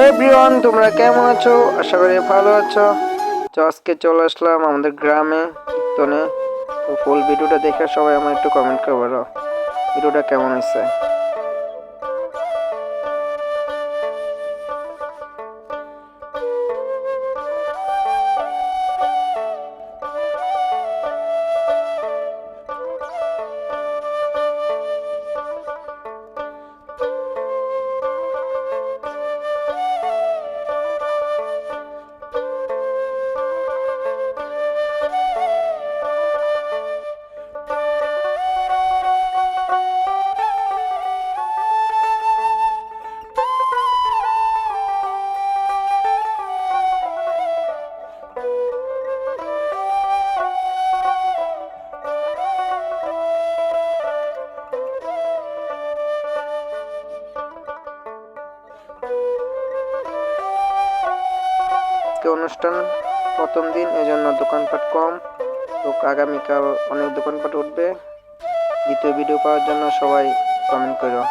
Everyone তোমরা কেমন আছো? আশা করি ভালো আছো। তো আজকে চলে আসলাম আমাদের গ্রামে কীর্তনে। তো ফুল ভিডিওটা দেখে সবাই আমার একটু কমেন্ট করে বলো। ভিডিওটা কেমন হয়েছে? আজকে অনুষ্ঠান প্রথম দিন, এজন্য দোকানপাট কম। তো আগামীকাল অনেক দোকানপাট উঠবে। দ্বিতীয় ভিডিও পাওয়ার জন্য সবাই কমেন্ট করো।